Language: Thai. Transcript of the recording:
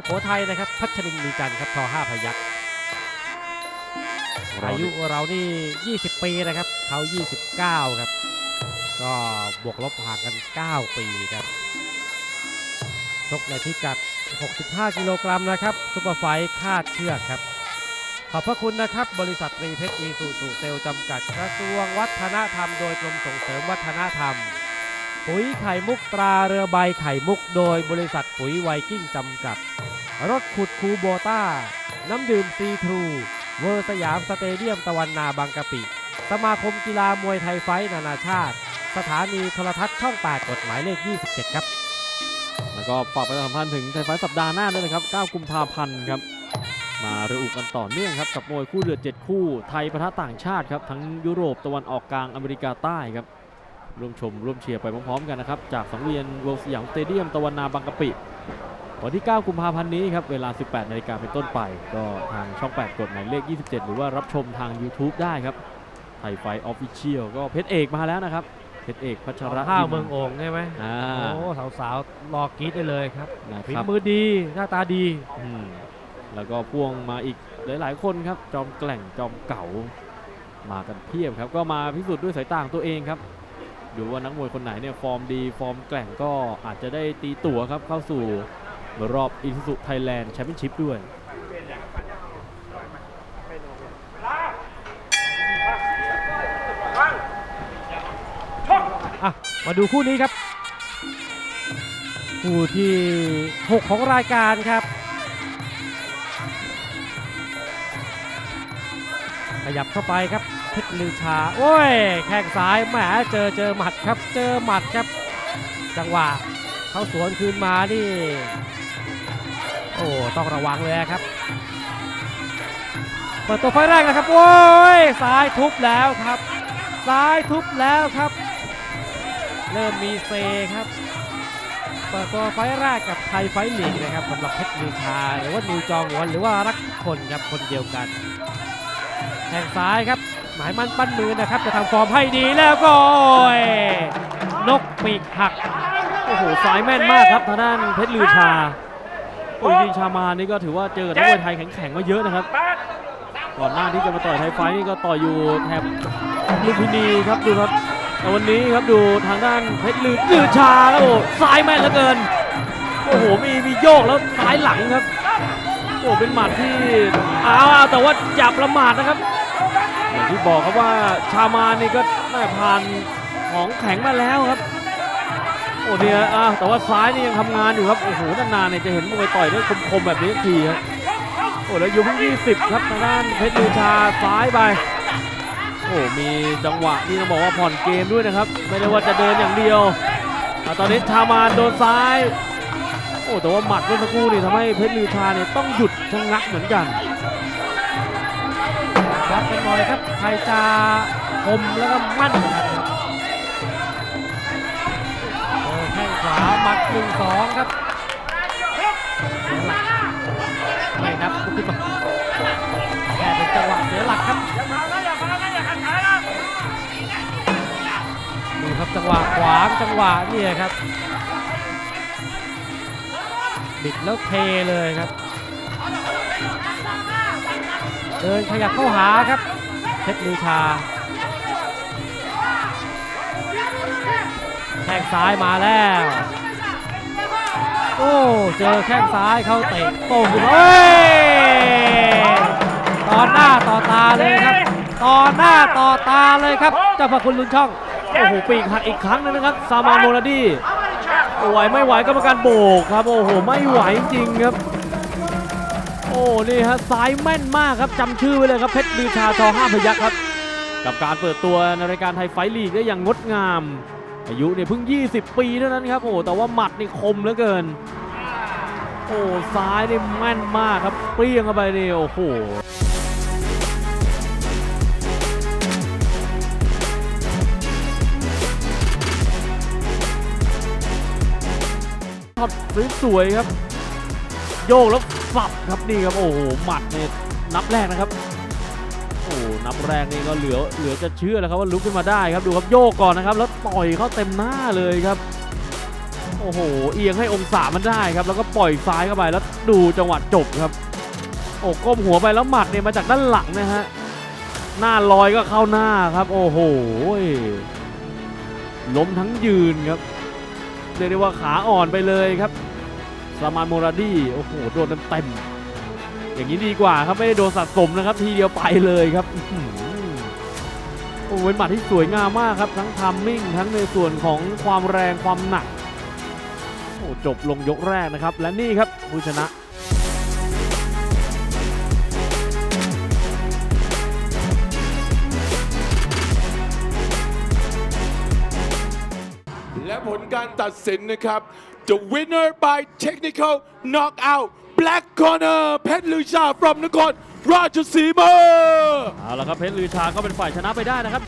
สุโขทัยนะครับ พัชรินทร์มีจันทร์ครับทอห้าพยักอายุเรานี่ 20 ปีนะครับเขา 29 ครับ ก็บวกลบห่างกัน 9 ปีครับชกในพิกัด 65 กิโลกรัมนะครับซุปเปอร์ไฟท์คาดเชือกครับ ขอบพระคุณนะครับ บริษัทตรีเพชรอีสุสุเซลจำกัดกระทรวงวัฒนธรรมโดยกรมส่งเสริมวัฒนธรรม ปุ๋ยไข่มุกตราเรือใบไข่มุกโดยบริษัทปุ๋ยไวกิ้งจำกัด รถขุดคูโบต้า น้ำดื่มซีทรู เวอร์สยามสเตเดียมตะวันนาบางกะปิ สมาคมกีฬามวยไทยไฟนานาชาติ สถานีโทรทัศน์ช่อง 8 กฎหมายเลข 27 ครับ แล้วก็ฝากประชาสัมพันธ์ถึงไทยไฟสัปดาห์หน้าด้วยนะครับ 9 กุมภาพันธ์ครับ มาระอุกันต่อเนื่องครับกับมวยคู่เดือด 7 คู่ ไทยปะทะต่างชาติครับทั้งยุโรปตะวันออกกลางอเมริกาใต้ครับ ร่วมชมร่วมเชียร์ไปพร้อมๆกันนะครับ จากสังเวียนเวลสยามสเตเดียมตะวันนาบางกะปิวันที่ 9 กุมภาพันธ์นี้ครับ เวลา 18 นาฬิกาเป็นต้นไป ก็ทางช่อง 8กฎหมายเลข 27 หรือว่ารับชมทาง YouTube ได้ครับ ไทยไฟออฟฟิเชียลก็เพชรเอกมาแล้วนะครับ เพชรเอกพัชระข้าวยิมเมืองโอ่งใช่ไหมอ่าโอ้สาวๆรอกรีดได้เลยครับนะฝีครับมือดีหน้าตาดีอืมแล้วก็พ่วงมาอีกหลายๆ คนครับ จอมแกล่งจอมเก่ามากันเพียบครับ ก็มาพิสูจน์ด้วยสายตาของตัวเองครับ ดูว่านักมวยคนไหนเนี่ยฟอร์มดีฟอร์มแกล่งก็อาจจะได้ตีตั๋วครับเข้าสู่รอบอีซูซุไทยแลนด์แชมเปี้ยนชิพด้วยอะมาดูคู่นี้ครับ คู่ที่ 6 ของรายการครับ ขยับเข้าไปครับ พชรลือชา โอ้ย แข้งซ้ายแหมเจอเจอหมัดครับ เจอหมัดครับ จังหวะเข้าสวนคืนมานี่ โอ้ ต้องระวังเลยครับ เปิดตัวไฟแรกนะครับ โอ้ย ซ้ายทุบแล้วครับ ซ้ายทุบแล้วครับ เริ่มมีเซครับ เปิดตัวไฟแรกกับไทยไฟท์ลีกนะครับสำหรับเพชรลือชา หรือว่านิวจองหวนหรือว่ารักคนครับคนเดียวกันแทงซ้ายครับ หมายมั่นปั้นมือนะครับ จะทำฟอร์มให้ดีแล้วก็โอ้ยนกปีกหัก โอ้โหสายแม่นมากครับทางด้านเพชรลือชาโอ้ยจริงๆชามานี่ก็ถือว่าเจอนักมวยไทยแข็งๆมาเยอะนะครับ ก่อนหน้าที่จะมาต่อยไทยไฟนี่ก็ต่อยอยู่แถบลุมพินีครับดูครับแต่วันนี้ครับดูทางด้านเพชรลือลือชาแล้วโอ้ซ้ายแม่นเหลือเกิน โอ้โหมีมีโยกแล้วซ้ายหลังครับโอ้เป็นหมัดที่อ้าวแต่ว่าอย่าประมาทนะครับ อย่างที่บอกครับว่าชามานี่ก็น่าผ่านของแข็งมาแล้วครับ โอ้เนี่ยอะแต่ว่าซ้ายนี่ยังทำงานอยู่ครับ โอ้โห นานๆเนี่ยจะเห็นมวยต่อยด้วยคมๆแบบนี้ทีครับ โอ้แล้วยู่เพิ่ง20ครับทางด้านเพชรลือชาซ้ายไป โอ้มีจังหวะที่ต้องบอกว่าผ่อนเกมด้วยนะครับ ไม่ได้ว่าจะเดินอย่างเดียวอ่ตอนนี้ชามานโดนซ้าย โอ้แต่ว่าหมัดเมื่อสักครู่นี่ทำให้เพชรลือชาเนี่ยต้องหยุดชะงักเหมือนกัน กันหน่อยครับ ใครจะคมแล้วก็มั่นครับเออแข้งขวาหมัดหนึ่งสองครับเสียหลักไม่นับลุกขึ้นมาแค่เป็นจังหวะเสียหลักครับดูครับจังหวะขวางจังหวะนี่ครับบิดแล้วเทเลยครับ เดินขยับเข้าหาครับเพชรลือชาแข้งซ้ายมาแล้ว โอ้เจอแข้งซ้ายเข้าเตะโป่งเฮ้ยต่อหน้าต่อตาเลยครับต่อหน้าต่อตาเลยครับเจ้าพระคุณลุนช่องโอ้โหปีกหักอีกครั้งหนึงนะครับซามานโมลาดีไหวไม่ไหวกรรมการโบกครับโอ้โหไม่ไหวจริงครับ โอ้นี่ฮะซ้ายแม่นมากครับจำชื่อไว้เลยครับเพชรลือชาชอห้าพยักครับ กับการเปิดตัวในรายการไทยไฟลีกได้อย่างงดงาม อายุเนี่ยเพิ่ง 20 ปีเท่านั้นครับโอ้แต่ว่าหมัดนี่คมเหลือเกิน โอ้ซ้ายนี่แม่นมากครับเปรี้ยงเข้าไปนี่โอ้โหช็อตสวยๆครับ โยกแล้ว สับครับนี่ครับโอ้โหหมัดเนี่ยนับแรกนะครับโอ้นับแรกนี่ก็เหลือเหลือจะเชื่อแล้วครับว่าลุกขึ้นมาได้ครับดูครับโยกก่อนนะครับ แล้วต่อยเข้าเต็มหน้าเลยครับโอ้โหเอียงให้องศามันได้ครับ แล้วก็ปล่อยซ้ายเข้าไปแล้วดูจังหวะจบครับโอ้ก้มหัวไปแล้วหมัดเนี่ยมาจากด้านหลังนะฮะหน้าลอยก็เข้าหน้าครับ โอ้โหล้มทั้งยืนครับเรียกได้ว่าขาอ่อนไปเลยครับ สามานโมราดีโอ้โหโดนเต็มๆอย่างนี้ดีกว่าครับไม่ได้โดนสะสมนะครับ ทีเดียวไปเลยครับโอ้เป็นหมัดที่สวยงามมากครับ ทั้งทัมมิ่งทั้งในส่วนของความแรงความหนักโอ้จบลงยกแรกนะครับ และนี่ครับผู้ชนะ ตัดสินนะครับ The winner by technical knockout Black Corner เพชรลือชา from นครราชสีมาเอาละครับเพชรลือชาก็เป็นฝ่ายชนะไปได้นะครับ